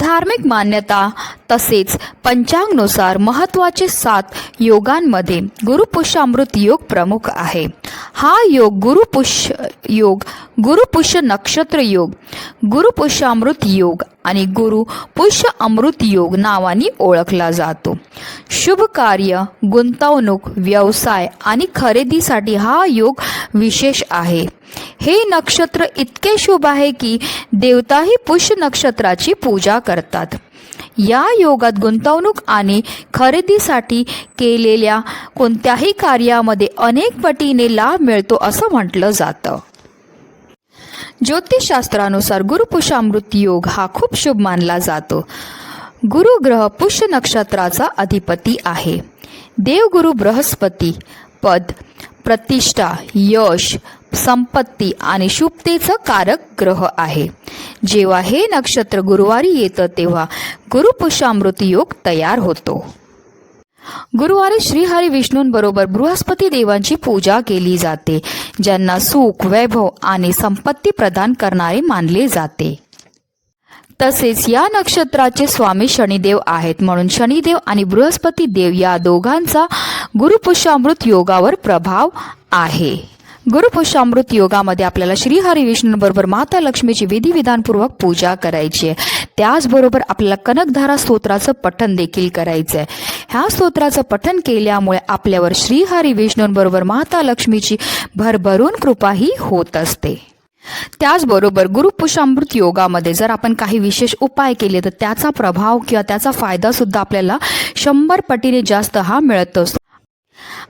धार्मिक मान्यता तसेच पंचांगनुसार महत्त्वाचे सात योगांमध्ये गुरुपुष्यामृत योग प्रमुख आहे. हा योग गुरुपुष्य योग गुरुपुष्य नक्षत्र योग गुरुपुष्यामृत योग आणि गुरु पुष्य अमृत योग नावाने ओळखला जातो. शुभ कार्य गुंतवणूक व्यवसाय आणि खरेदीसाठी हा योग विशेष आहे. हे नक्षत्र इतके शुभ आहे की देवताही पुष्य नक्षत्राची पूजा करतात. या योगात गुंतवणूक आणि खरेदीसाठी केलेल्या कोणत्याही कार्यामध्ये अनेक पटीने लाभ मिळतो असं म्हटलं जातं. ज्योतिषशास्त्रानुसार गुरुपुषामृत योग हा खूप शुभ मानला जातो. गुरुग्रह पुष्य नक्षत्राचा अधिपती आहे. देवगुरु बृहस्पती पद प्रतिष्ठा यश संपत्ती आणि शुभतेचं कारक ग्रह आहे. जेव्हा हे नक्षत्र गुरुवारी येतं तेव्हा गुरुपुषामृत योग तयार होतो. गुरुवारी श्रीहरी विष्णूंबरोबर बृहस्पती देवांची पूजा केली जाते ज्यांना सुख वैभव आणि संपत्ती प्रदान करणारे मानले जाते. तसेच या नक्षत्राचे स्वामी शनिदेव आहेत म्हणून शनिदेव आणि बृहस्पती देव या दोघांचा गुरुपुष्यामृत योगावर प्रभाव आहे. गुरुपुष्यामृत योगामध्ये आपल्याला श्री विष्णूंबरोबर माता लक्ष्मीची विधिविधानपूर्वक पूजा करायची आहे. त्याचबरोबर आपल्याला कनकधारा स्तोत्राचं पठण देखील करायचं आहे. ह्या स्तोत्राचं पठण केल्यामुळे आपल्यावर श्री विष्णूंबरोबर माता लक्ष्मीची भरभरून कृपाही होत असते. त्याचबरोबर गुरुपुषामृत योगामध्ये जर आपण काही विशेष उपाय केले तर त्याचा प्रभाव किंवा त्याचा फायदा सुद्धा आपल्याला शंभर पटीने जास्त हा मिळत असतो.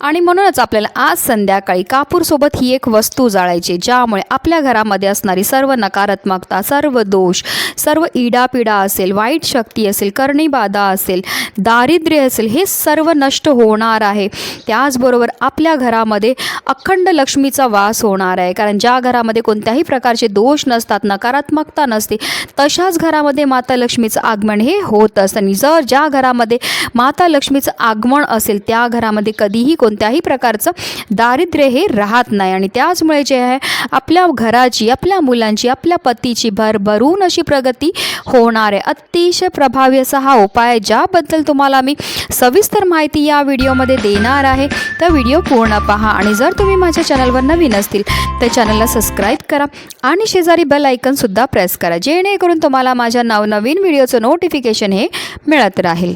आणि म्हणूनच आपल्याला आज संध्याकाळी कापूरसोबत ही एक वस्तू जाळायची ज्यामुळे आपल्या घरामध्ये असणारी सर्व नकारात्मकता सर्व दोष सर्व इडापिडा असेल वाईट शक्ती असेल कर्णीबाधा असेल दारिद्र्य असेल हे सर्व नष्ट होणार आहे. त्याचबरोबर आपल्या घरामध्ये अखंड लक्ष्मीचा वास होणार आहे कारण ज्या घरामध्ये कोणत्याही प्रकारचे दोष नसतात नकारात्मकता नसते तशाच घरामध्ये माता लक्ष्मीचं आगमन हे होत असतं. आणि जर ज्या घरामध्ये माता लक्ष्मीचं आगमन असेल त्या घरामध्ये कधी कधीही कोणत्याही प्रकारचं दारिद्र्य हे राहत नाही. आणि त्याचमुळे जे आहे आपल्या घराची आपल्या मुलांची आपल्या पतीची भरभरून अशी प्रगती होणार आहे. अतिशय प्रभावी असा हा उपाय आहे ज्याबद्दल तुम्हाला मी सविस्तर माहिती या व्हिडिओमध्ये देणार आहे. तर व्हिडिओ पूर्ण पहा आणि जर तुम्ही माझ्या चॅनलवर नवीन असतील तर चॅनलला सबस्क्राईब करा आणि शेजारी बेल आयकनसुद्धा प्रेस करा जेणेकरून तुम्हाला माझ्या नवनवीन व्हिडिओचं नोटिफिकेशन हे मिळत राहील.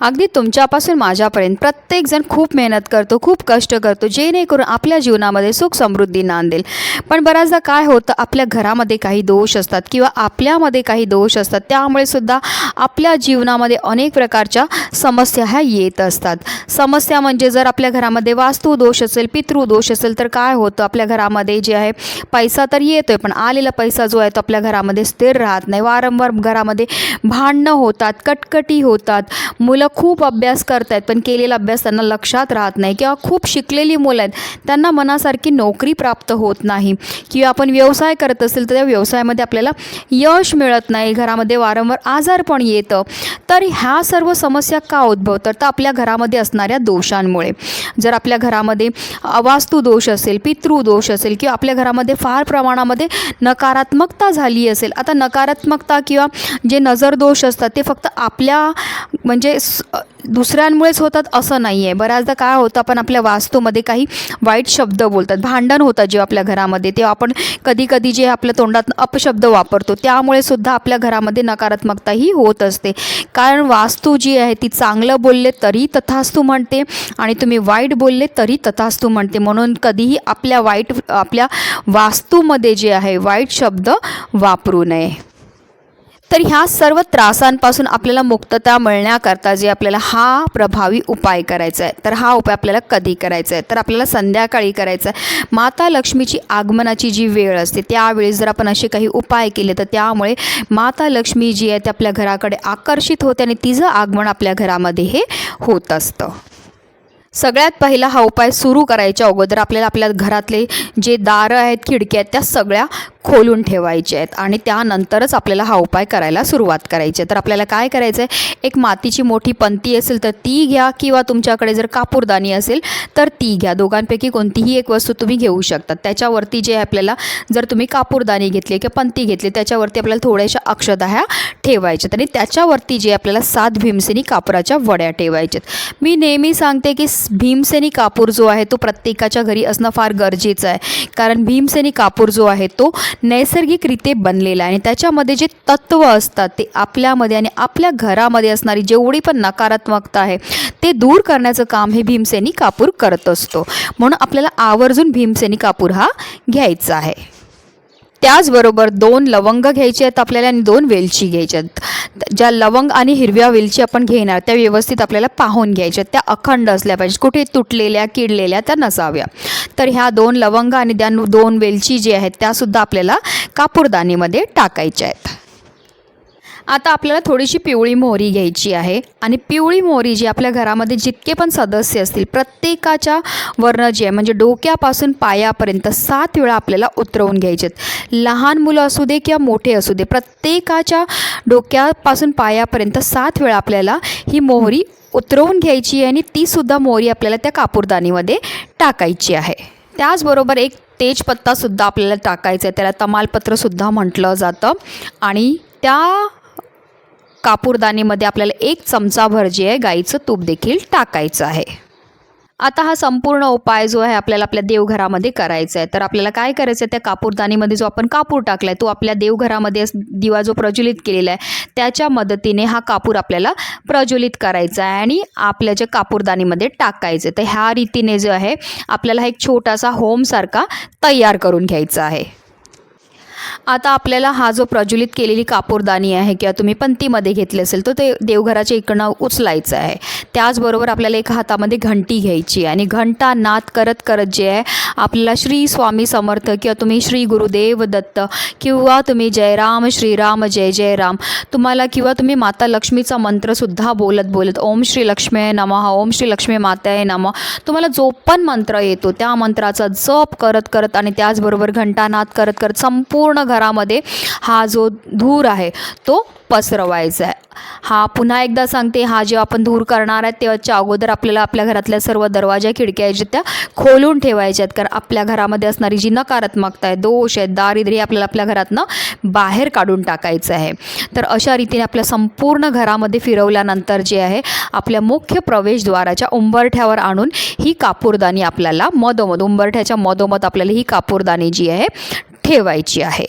अगदी तुमच्यापासून माझ्यापर्यंत प्रत्येकजण खूप मेहनत करतो खूप कष्ट करतो जेणेकरून आपल्या जीवनामध्ये सुख समृद्धी नांदेल. पण बऱ्याचदा काय होतं आपल्या घरामध्ये काही दोष असतात किंवा आपल्यामध्ये काही दोष असतात त्यामुळे सुद्धा आपल्या जीवनामध्ये अनेक प्रकारच्या समस्या ह्या येत असतात. समस्या म्हणजे जर आपल्या घरामध्ये वास्तू दोष असेल पितृदोष असेल तर काय होतं? आपल्या घरामध्ये जे आहे पैसा तर येतो आहे पण आलेला पैसा जो आहे तो आपल्या घरामध्ये स्थिर राहत नाही. वारंवार घरामध्ये भांडणं होतात कटकटी होतात. मुलं खूप अभ्यास करत आहेत पण केलेला अभ्यास त्यांना लक्षात राहत नाही किंवा खूप शिकलेली मुलं आहेत त्यांना मनासारखी नोकरी प्राप्त होत नाही. किंवा आपण व्यवसाय करत असेल तर त्या व्यवसायामध्ये आपल्याला यश मिळत नाही घरामध्ये वारंवार आजारपण येतं. तर ह्या सर्व समस्या का उद्भवतात? तर आपल्या घरामध्ये असणाऱ्या दोषांमुळे. जर आपल्या घरामध्ये अवास्तू दोष असेल पितृदोष असेल किंवा आपल्या घरामध्ये फार प्रमाणामध्ये नकारात्मकता झाली असेल आता नकारात्मकता किंवा जे नजर दोष असतात ते फक्त आपल्या म्हणजे दुसऱ्यांमुळेच होतात असं नाही आहे बऱ्याचदा काय होतं आपण आपल्या वास्तूमध्ये काही वाईट शब्द बोलतात. भांडण होतात जेव्हा आपल्या घरामध्ये तेव्हा आपण कधी कधी जे आपल्या तोंडात अपशब्द वापरतो त्यामुळे सुद्धा आपल्या घरामध्ये नकारात्मकता ही होत असते. कारण वास्तू जी आहे ती चांगलं बोलले तरी तथास्तू म्हणते आणि तुम्ही वाईट बोलले तरी तथास्तू म्हणते. म्हणून कधीही आपल्या वाईट आपल्या वास्तूमध्ये जे आहे वाईट शब्द वापरू नये. तर ह्या सर्व त्रासांपासून आपल्याला मुक्तता मिळण्याकरता जे आपल्याला हा प्रभावी उपाय करायचा आहे तर हा उपाय आपल्याला कधी करायचा आहे? तर आपल्याला संध्याकाळी करायचा आहे. माता लक्ष्मीची आगमनाची जी वेळ असते त्यावेळी जर आपण असे काही उपाय केले तर त्यामुळे माता लक्ष्मी जी आहे ती आपल्या घराकडे आकर्षित होते आणि तिचं आगमन आपल्या घरामध्ये हे होत असतं. सगळ्यात पहिला हा उपाय सुरू करायच्या अगोदर आपल्याला आपल्या घरातले जे दारं आहेत खिडक्या आहेत त्या सगळ्या खोलून ठेवायचे आहेत आणि त्यानंतरच आपल्याला हा उपाय करायला सुरुवात करायची आहे. तर आपल्याला काय करायचं आहे एक मातीची मोठी पंती असेल तर ती घ्या किंवा तुमच्याकडे जर कापूरदानी असेल तर ती घ्या. दोघांपैकी कोणतीही एक वस्तू तुम्ही घेऊ शकता. त्याच्यावरती जे आपल्याला जर तुम्ही कापूरदानी घेतली किंवा पंती घेतली त्याच्यावरती आपल्याला थोड्याशा अक्षता ह्या ठेवायच्यात आणि त्याच्यावरती जे आपल्याला सात भीमसेनी कापराच्या वड्या ठेवायच्यात मी नेहमी सांगते की भीमसेनी कापूर जो आहे तो प्रत्येकाच्या घरी असणं फार गरजेचं आहे. कारण भीमसेनी कापूर जो आहे तो नैसर्गिकरित्या बनलेलं आहे. आणि त्याच्यामध्ये जे तत्त्व असतात ते आपल्यामध्ये आणि आपल्या घरामध्ये असणारी जेवढी पण नकारात्मकता आहे ते दूर करण्याचं काम हे भीमसेनी कापूर करत असतो. म्हणून आपल्याला आवर्जून भीमसेनी कापूर हा घ्यायचा आहे. त्याचबरोबर दोन लवंग घ्यायचे आहेत आपल्याला आणि दोन वेलची घ्यायच्या आहेत. ज्या लवंग आणि हिरव्या वेलची आपण घेणार त्या व्यवस्थित आपल्याला पाहून घ्यायच्या आहेत. त्या अखंड असल्या पाहिजे कुठे तुटलेल्या किडलेल्या त्या नसाव्या. तर ह्या दोन लवंग आणि त्या दोन वेलची जी आहेत त्यासुद्धा आपल्याला कापूरदानीमध्ये टाकायच्या आहेत. आता आपल्याला थोडीशी पिवळी मोहरी घ्यायची आहे. आणि पिवळी मोहरी जी आपल्या घरामध्ये जितके पण सदस्य असतील प्रत्येकाच्या वर्ण जे आहे म्हणजे डोक्यापासून पायापर्यंत सात वेळा आपल्याला उतरवून घ्यायचे आहेत लहान मुलं असू दे किंवा मोठे असू दे प्रत्येकाच्या डोक्यापासून पायापर्यंत सात वेळा आपल्याला ही मोहरी उतरवून घ्यायची आहे आणि तीसुद्धा मोहरी आपल्याला त्या कापूरदानीमध्ये टाकायची आहे. त्याचबरोबर एक तेजपत्तासुद्धा आपल्याला टाकायचं आहे. त्याला तमालपत्रसुद्धा म्हटलं जातं. आणि त्या कापूरदानीमध्ये आपल्याला एक चमचाभर जे आहे गाईचं तूप देखील टाकायचं आहे. आता हा संपूर्ण उपाय जो आहे आपल्याला आपल्या देवघरामध्ये करायचा आहे. तर आपल्याला काय करायचं आहे? त्या कापूरदानीमध्ये जो आपण कापूर टाकला आहे तो आपल्या देवघरामध्ये दिवा जो प्रज्वलित केलेला आहे त्याच्या मदतीने हा कापूर आपल्याला प्रज्वलित करायचा आहे आणि आपल्या ज्या कापूरदानीमध्ये टाकायचं आहे. तर ह्या रीतीने जो आहे आपल्याला एक छोटासा होमसारखा तयार करून घ्यायचा आहे. आता आपल्याला हा जो प्रज्वलित केलेली कापूरदानी आहे किंवा तुम्ही पंतीमध्ये घेतली असेल तर ते देवघराच्या इकडनं उचलायचं आहे. त्याचबरोबर आपल्याला एका हातामध्ये घंटी घ्यायची आणि घंटा नाद करत करत जे आहे आपल्याला श्री स्वामी समर्थ किंवा तुम्ही श्री गुरुदेव दत्त किंवा तुम्ही जयराम श्रीराम जय जय राम तुम्हाला किंवा तुम्ही माता लक्ष्मीचा मंत्रसुद्धा बोलत बोलत ओम श्री लक्ष्मी नमः ओम श्री लक्ष्मी माताय नमः तुम्हाला जो पण मंत्र येतो त्या मंत्राचा जप करत करत आणि त्याचबरोबर घंटानाद करत करत संपूर्ण पूर्ण घरामध्ये हा जो धूर आहे तो पसरवायचा आहे. हा पुन्हा एकदा सांगते हा जेव्हा आपण धूर करणार आहे तेव्हाच्या अगोदर आपल्याला आपल्या घरातल्या सर्व दरवाजा खिडक्या आहेत त्या खोलून ठेवायच्या आहेत. कारण आपल्या घरामध्ये असणारी जी नकारात्मकता आहे दोष आहे दारिद्र्य आपल्याला आपल्या घरातनं बाहेर काढून टाकायचं आहे. तर अशा रीतीने आपल्या संपूर्ण घरामध्ये फिरवल्यानंतर जे आहे आपल्या मुख्य प्रवेशद्वाराच्या उंबरठ्यावर आणून ही कापूरदानी आपल्याला मधोमध उंबरठ्याच्या मधोमध आपल्याला ही कापूरदानी जी आहे ठेवायची आहे.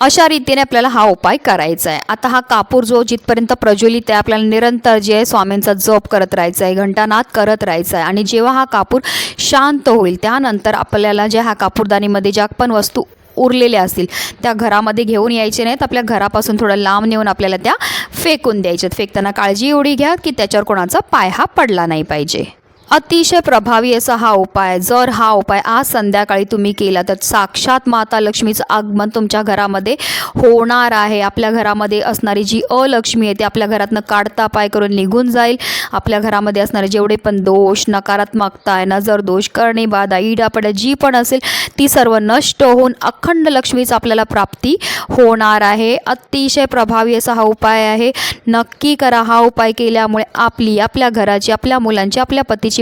अशा रीतीने आपल्याला हा उपाय करायचा आहे आता हा कापूर जो जिथपर्यंत प्रज्वलित आहे आपल्याला निरंतर जे आहे स्वामींचा जप करत राहायचा आहे घंटानाद करत राहायचा आहे आणि जेव्हा हा कापूर शांत होईल त्यानंतर आपल्याला ज्या हा कापूरदानीमध्ये ज्या पण वस्तू उरलेल्या असतील त्या घरामध्ये घेऊन यायचे नाहीत. आपल्या घरापासून थोडं लांब नेऊन आपल्याला त्या फेकून द्यायच्यात. फेकताना काळजी एवढी घ्या की त्याच्यावर कोणाचा पाय हा पडला नाही पाहिजे. अतिशय प्रभावी असा हा उपाय. जर हा उपाय आज संध्याकाळी तुम्ही केला तर साक्षात माता लक्ष्मीचं आगमन तुमच्या घरामध्ये होणार आहे. आपल्या घरामध्ये असणारी जी अलक्ष्मी आहे ती आपल्या घरातनं काढता पाय करून निघून जाईल. आपल्या घरामध्ये असणारे जेवढे पण दोष नकारात्मकता आहे नजर दोष करणे बाधा इडापडा जी पण असेल ती सर्व नष्ट होऊन अखंड लक्ष्मीचं आपल्याला प्राप्ती होणार आहे. अतिशय प्रभावी असा हा उपाय आहे. नक्की करा हा उपाय केल्यामुळे आपली आपल्या घराची आपल्या मुलांची आपल्या पतीची